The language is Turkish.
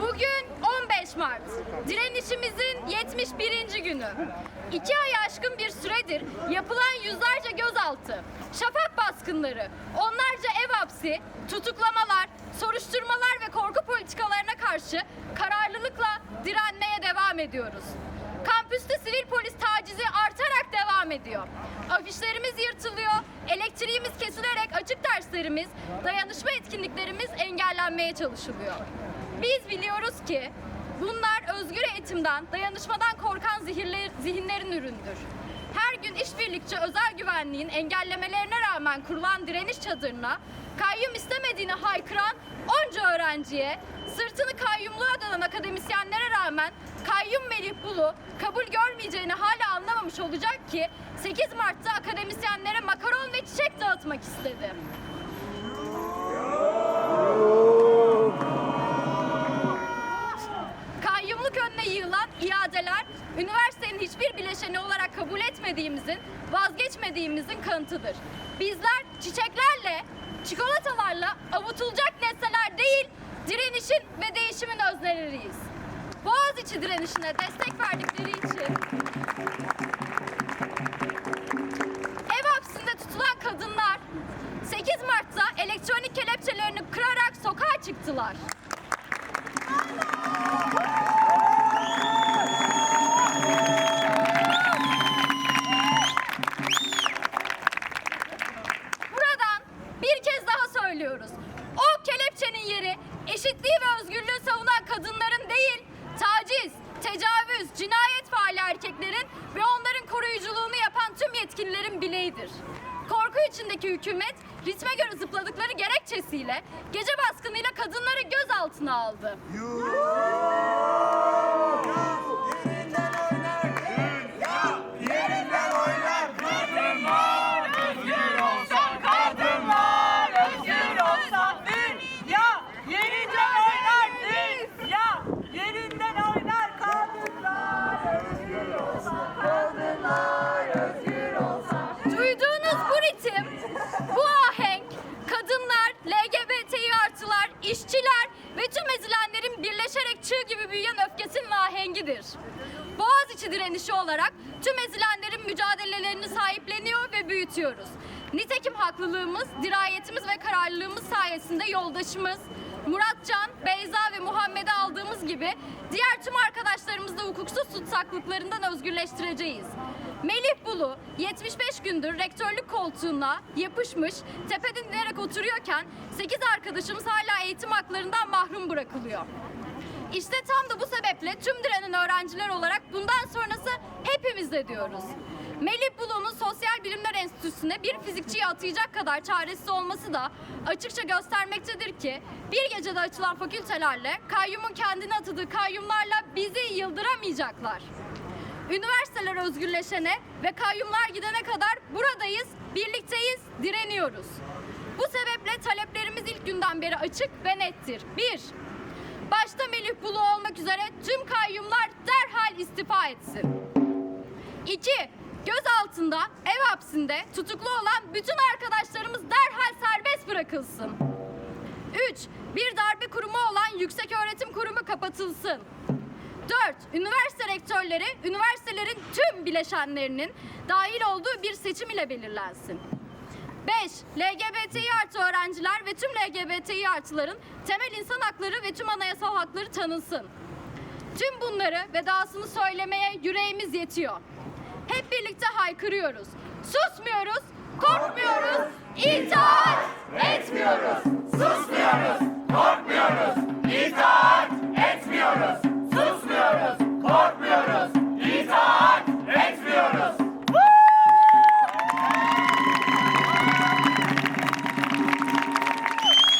Bugün 15 Mart. Direnişimizin 71. günü. İki ay aşkın bir süredir yapılan yüzlerce gözaltı, şafak baskınları, onlarca ev hapsi, tutuklamalar, soruşturmalar ve korku politikalarına karşı kararlılıkla direnmeye devam ediyoruz. Kampüste sivil polis tacizi artarak devam ediyor. Afişlerimiz yırtılıyor, elektriğimiz kesilerek açık derslerimiz, dayanışma etkinliklerimiz engellenmeye çalışılıyor. Biz biliyoruz ki bunlar özgür eğitimden, dayanışmadan korkan zihirler, zihinlerin üründür. Her gün işbirlikçi özel güvenliğin engellemelerine rağmen kurulan direniş çadırına kayyum istemediğini haykıran onca öğrenciye, sırtını kayyumluğa dalan akademisyenlere rağmen kayyum Melih Bulu kabul görmeyeceğini hala anlamamış olacak ki 8 Mart'ta akademisyenlere makaron ve çiçek dağıtmak istedi. Kayyumluk önüne yığılan iadeler, üniversitenin hiçbir bileşeni olarak kabul etmediğimizin, vazgeçmediğimizin kanıtıdır. Bizler çiçeklerle, çikolatalarla avutulacak nesneler değil, direnişin ve değişimin özneleriyiz. Boğaziçi direnişine destek verdikleri için ev hapsinde tutulan kadınlar 8 Mart'ta elektronik kelepçelerini kırarak sokağa çıktılar. Söylüyoruz. O kelepçenin yeri eşitliği ve özgürlüğü savunan kadınların değil, taciz, tecavüz, cinayet faali erkeklerin ve onların koruyuculuğunu yapan tüm yetkililerin bileğidir. Korku içindeki hükümet ritme göre zıpladıkları gerekçesiyle gece baskınıyla kadınları gözaltına aldı. Özgür çığ gibi büyüyen öfkesinin ahengidir. Boğaziçi direnişi olarak tüm ezilenlerin mücadelelerini sahipleniyor ve büyütüyoruz. Nitekim haklılığımız, dirayetimiz ve kararlılığımız sayesinde yoldaşımız, Muratcan, Beyza ve Muhammed'i aldığımız gibi diğer tüm arkadaşlarımızı da hukuksuz tutsaklıklarından özgürleştireceğiz. Melih Bulu 75 gündür rektörlük koltuğuna yapışmış, tepeden inerek oturuyorken 8 arkadaşımız hala eğitim haklarından mahrum bırakılıyor. İşte tam da bu sebeple tüm direnen öğrenciler olarak bundan sonrası hepimiz de diyoruz. Melih Bulu'nun Sosyal Bilimler Enstitüsü'ne bir fizikçiyi atayacak kadar çaresiz olması da açıkça göstermektedir ki bir gecede açılan fakültelerle kayyumun kendini atadığı kayyumlarla bizi yıldıramayacaklar. Üniversiteler özgürleşene ve kayyumlar gidene kadar buradayız, birlikteyiz, direniyoruz. Bu sebeple taleplerimiz ilk günden beri açık ve nettir. 1. Başta Melih Bulu olmak üzere tüm kayyumlar derhal istifa etsin. 2. Gözaltında, ev hapsinde tutuklu olan bütün arkadaşlarımız derhal serbest bırakılsın. 3. Bir darbe kurumu olan Yüksek Öğretim Kurumu kapatılsın. 4. Üniversite rektörleri, üniversitelerin tüm bileşenlerinin dahil olduğu bir seçim ile belirlensin. 5. LGBTİ artı öğrenciler ve tüm LGBTİ artıların temel insan hakları ve tüm anayasal hakları tanınsın. Tüm bunları ve dahasını söylemeye yüreğimiz yetiyor. Hep birlikte haykırıyoruz. Susmuyoruz, korkmuyoruz, itaat etmiyoruz. Susmuyoruz,